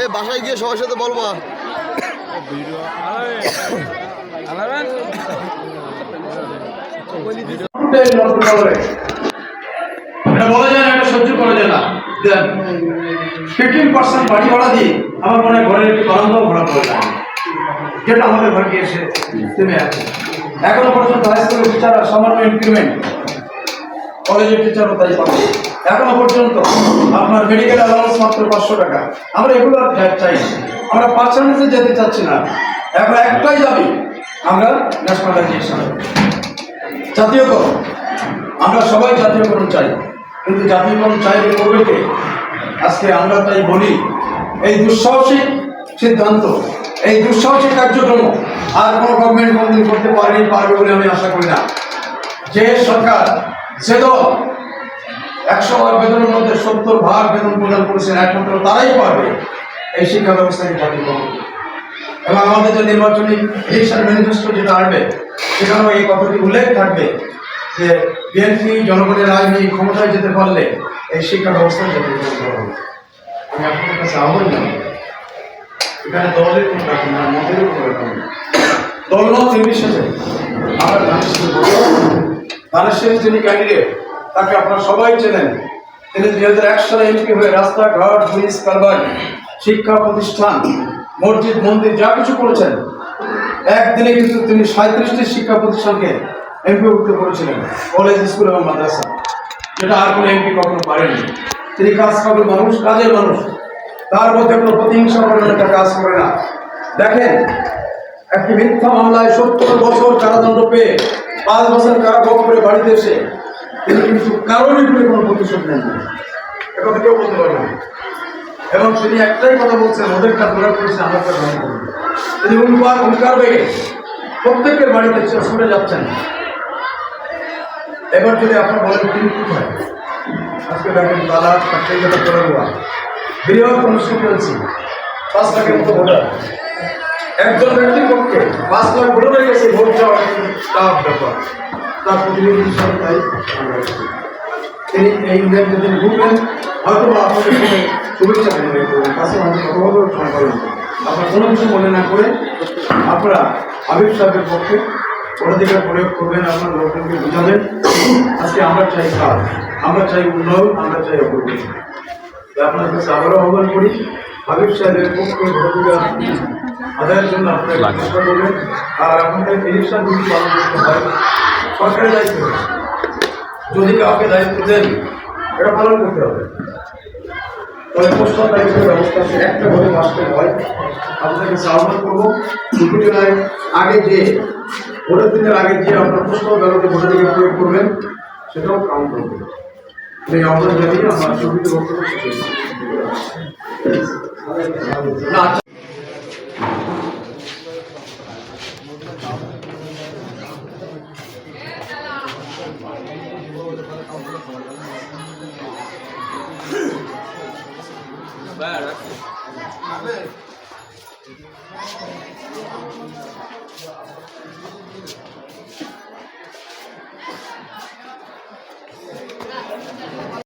এই বাসায় গিয়ে সবার সাথে বলবা। যায় না করা যায় না। ফিফটিন পার্সেন্ট দিয়ে আমার মনে হয় ঘরের যেটা আমাদের ভাগ্যে এসে আছে। এখনও পর্যন্ত হাই স্কুলের টিচাররা সামান্য ইনক্রিমেন্ট কলেজের টিচারও তাই পাবে। এখনও পর্যন্ত আপনার মেডিকেল অ্যালাউন্স মাত্র পাঁচশো টাকা। আমরা এগুলো আর চাই না। আমরা পার্সেন্টেজে যেতে চাচ্ছি না। এখন একটাই দাবি, আমরা ন্যাশনালাইজেশন জাতীয়করণ। আমরা সবাই জাতীয়করণ চাই। কিন্তু জাতীয়করণ চাইলে করবে কে? আজকে আমরা তাই বলি, এই দুঃসাহসিক সিদ্ধান্ত, এই দুঃসাহসিক কার্যক্রম আর কোনো গভর্নমেন্ট কোনদিন করতে পারেনি, পারবে বলে আমি আশা করি না। যে সরকার যে তো একশো ভাগ বেতনের মধ্যে সত্তর ভাগ বেতন প্রদান করেছেন একমাত্র তারাই পাবে। এই শিক্ষা ব্যবস্থাকে জাতীয়করণ করতে। এবং আমাদের যে নির্বাচনী ইলেকশন ম্যানিফেস্টো যেটা আসবে, সেখানেও এই কথাটি উল্লেখ থাকবে যে বিএনপি জনগণের রাজনীতি ক্ষমতায় যেতে পারলে এই শিক্ষা ব্যবস্থা করা হবে। আমি আপনাদের কাছে আহ্বান জানাব এখানে দলের কোনো ব্যাপার না মতেরও কোনো ব্যাপার না দল নির্বিশেষে আমরা শীষ যিনি ক্যান্ডিডেট তাকে আপনারা সবাই চেনেন। তিনি দুই হাজার এক সালে এমপি হয়ে রাস্তাঘাট ব্রিজ কালভার্ট শিক্ষা প্রতিষ্ঠান, মসজিদ, মন্দির, যা কিছু করেছেন, একদিনে কিন্তু তিনি সাঁত্রিশটি শিক্ষা প্রতিষ্ঠানকে এমপিভুক্ত করেছিলেন কলেজ স্কুল এবং মাদ্রাসা, যেটা আর কোনো এমপি কখনো পারেনি তিনি কাজ করবে মানুষ, কাজের মানুষ। তার মধ্যে কোনো প্রতিহিংসা করে একটা কাজ করে না। দেখেন, একটি মিথ্যা মামলায় সত্তর বছর কারাদণ্ড পেয়ে পাঁচ বছর কারাভোগ করে বাড়িতে এসে তিনি কিন্তু কারোর বিরুদ্ধে কোনো প্রতিশোধ নেন না একথা কেউ বলতে পারবে এবং তিনি একটাই কথা বলছেন, ওদের কাজ ওরা করেছে, আমার কাজ আমি করব। তিনি উনবার হুঙ্কার বেগে প্রত্যেকের বাড়িতে ছুটে যাচ্ছেন। এবার যদি আপনার বলেন, তিনি কোথায়? আজকে দেখেন সেই কথা করে দেওয়া। বৃহৎ কনস্টিটুয়েন্সি পাঁচ লাখের মতো ভোটার। একজন ব্যক্তির পক্ষে পাঁচ লাখ ভোট হয়ে গেছে, ভোট চাওয়া টাফ ব্যাপার। তার প্রতিনিধি হিসাবে তিনি এই ইংল্যান্ডে তিনি ঘুরবেন হয়তো বা আপনাদের সঙ্গে শুভেচ্ছা বিনিময় করবেন কাছে আমাদের সম্পাদন করবেন আপনার কোনো কিছু মনে না করে আপনারা হাবিব সাহেবের পক্ষে অধিকার প্রয়োগ করবেন, আপনার লোকজনকে বুঝাবেন। আজকে আমরা চাই কাজ, আমরা চাই উন্নয়ন, আমরা চাই অগ্রগতি। আপনার কাছে আবারও আহ্বান করি, হাবিব সাহেবের পক্ষে ভোটাধিকার আদায়ের জন্য আপনারা চেষ্টা করবেন। আর আপনাদের ইলেকশন ডিউটি পালন করতে হয়। সরকারের দায়িত্ব। যদি কাউকে দায়িত্ব দেন এটা পালন করতে হবে। তবে পোস্টাল দায়িত্বের ব্যবস্থা আছে। একটা ভোটে আসতে হয়। আপনাদের কাছে আহ্বান করব। জেলায় আগে যে ভোটের দিনের আগে যে আপনার পোস্টাল ব্যালটে ভোটাধিকার প্রয়োগ করবেন সেটাও কাউন্ট করবে। এই আহ্বান জানিয়ে আমার বক্তব্য না Mubarak. Amen.